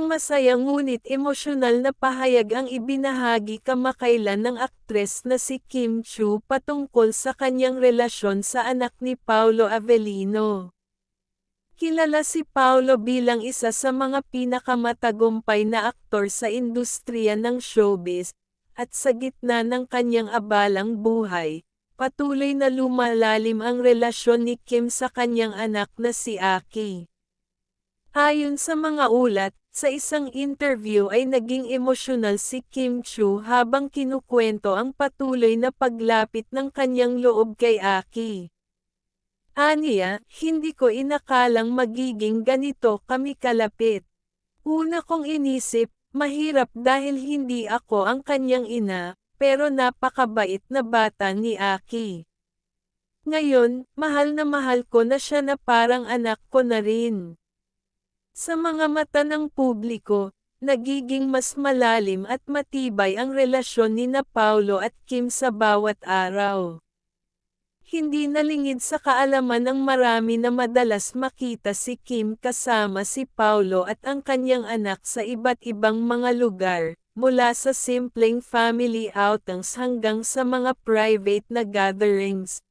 Isang masaya ngunit emosyonal na pahayag ang ibinahagi kamakailan ng aktres na si Kim Chu patungkol sa kanyang relasyon sa anak ni Paolo Avellino. Kilala si Paolo bilang isa sa mga pinakamatagumpay na aktor sa industriya ng showbiz, at sa gitna ng kanyang abalang buhay, patuloy na lumalalim ang relasyon ni Kim sa kanyang anak na si Aki. Ayon sa mga ulat, sa isang interview ay naging emosyonal si Kim Chu habang kinukwento ang patuloy na paglapit ng kanyang loob kay Aki. Aniya, hindi ko inakalang magiging ganito kami kalapit. Una kong inisip, mahirap dahil hindi ako ang kanyang ina, pero napakabait na bata ni Aki. Ngayon, mahal na mahal ko na siya na parang anak ko na rin. Sa mga mata ng publiko, nagiging mas malalim at matibay ang relasyon ni na Paulo at Kim sa bawat araw. Hindi nalingid sa kaalaman ng marami na madalas makita si Kim kasama si Paulo at ang kanyang anak sa iba't ibang mga lugar, mula sa simpleng family outings hanggang sa mga private na gatherings.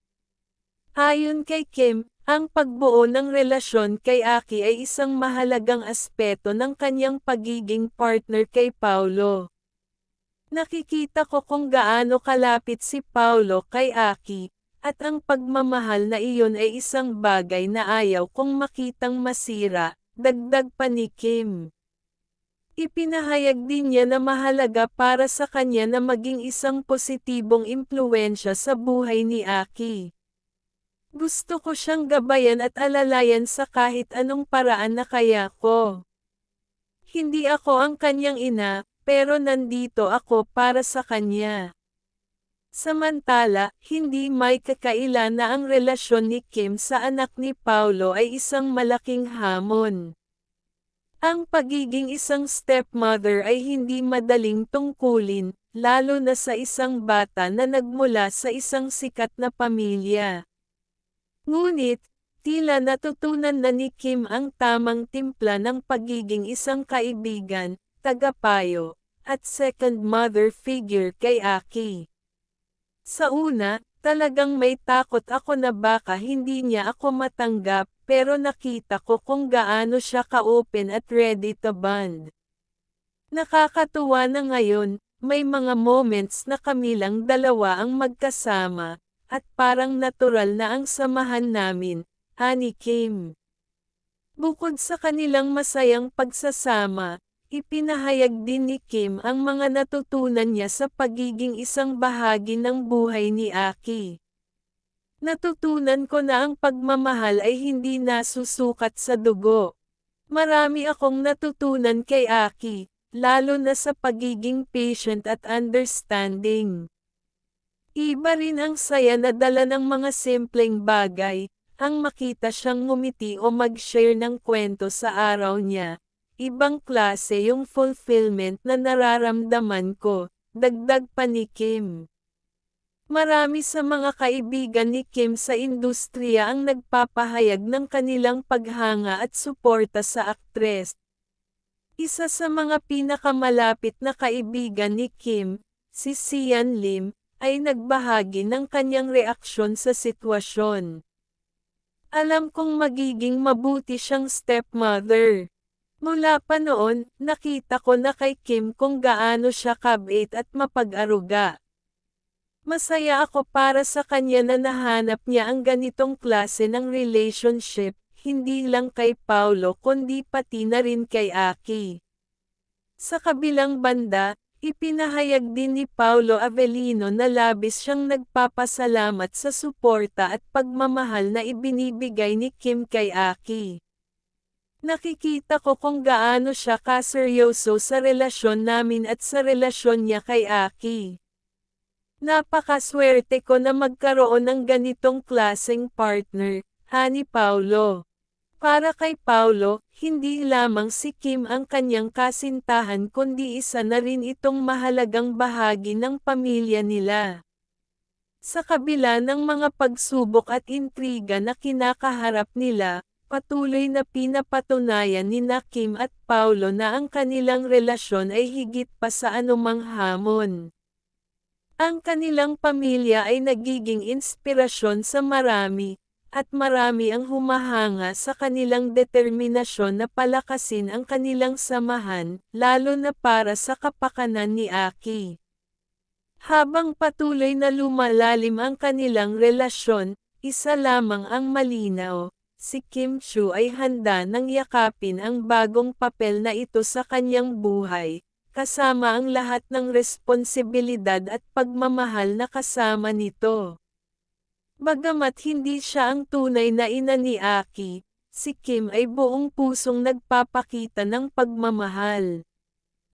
Ayon kay Kim, ang pagbuo ng relasyon kay Aki ay isang mahalagang aspeto ng kanyang pagiging partner kay Paulo. Nakikita ko kung gaano kalapit si Paulo kay Aki, at ang pagmamahal na iyon ay isang bagay na ayaw kong makitang masira, dagdag pa ni Kim. Ipinahayag din niya na mahalaga para sa kanya na maging isang positibong impluensya sa buhay ni Aki. Gusto ko siyang gabayan at alalayan sa kahit anong paraan na kaya ko. Hindi ako ang kanyang ina, pero nandito ako para sa kanya. Samantala, hindi may kakailan na ang relasyon ni Kim sa anak ni Paulo ay isang malaking hamon. Ang pagiging isang stepmother ay hindi madaling tungkulin, lalo na sa isang bata na nagmula sa isang sikat na pamilya. Ngunit, tila natutunan na ni Kim ang tamang timpla ng pagiging isang kaibigan, tagapayo, at second mother figure kay Aki. Sa una, talagang may takot ako na baka hindi niya ako matanggap, pero nakita ko kung gaano siya ka-open at ready to bond. Nakakatuwa na ngayon, may mga moments na kami dalawa ang magkasama, at parang natural na ang samahan namin, Honey Kim. Bukod sa kanilang masayang pagsasama, ipinahayag din ni Kim ang mga natutunan niya sa pagiging isang bahagi ng buhay ni Aki. Natutunan ko na ang pagmamahal ay hindi nasusukat sa dugo. Marami akong natutunan kay Aki, lalo na sa pagiging patient at understanding. Iba rin ang saya na dala ng mga simpleng bagay, ang makita siyang ngumiti o mag-share ng kwento sa araw niya. Ibang klase yung fulfillment na nararamdaman ko, dagdag pa ni Kim. Marami sa mga kaibigan ni Kim sa industriya ang nagpapahayag ng kanilang paghanga at suporta sa aktres. Isa sa mga pinakamalapit na kaibigan ni Kim, si Sian Lim, ay nagbahagi ng kanyang reaksyon sa sitwasyon. Alam kong magiging mabuti siyang stepmother. Mula pa noon, nakita ko na kay Kim kung gaano siya kabait at mapag-aruga. Masaya ako para sa kanya na nahanap niya ang ganitong klase ng relationship, hindi lang kay Paulo kundi pati na rin kay Aki. Sa kabilang banda, Ipinahayag din ni Paulo Avellino na labis siyang nagpapasalamat sa suporta at pagmamahal na ibinibigay ni Kim kay Aki. Nakikita ko kung gaano siya kaseryoso sa relasyon namin at sa relasyon niya kay Aki. Napakaswerte ko na magkaroon ng ganitong klaseng partner, Hani Paulo. Para kay Paulo, hindi lamang si Kim ang kanyang kasintahan kundi isa na rin itong mahalagang bahagi ng pamilya nila. Sa kabila ng mga pagsubok at intriga na kinakaharap nila, patuloy na pinapatunayan ni na Kim at Paulo na ang kanilang relasyon ay higit pa sa anumang hamon. Ang kanilang pamilya ay nagiging inspirasyon sa marami, at marami ang humahanga sa kanilang determinasyon na palakasin ang kanilang samahan, lalo na para sa kapakanan ni Aki. Habang patuloy na lumalalim ang kanilang relasyon, isa lamang ang malinaw, si Kim Chu ay handa nang yakapin ang bagong papel na ito sa kanyang buhay, kasama ang lahat ng responsibilidad at pagmamahal na kasama nito. Bagamat hindi siya ang tunay na ina ni Aki, si Kim ay buong pusong nagpapakita ng pagmamahal.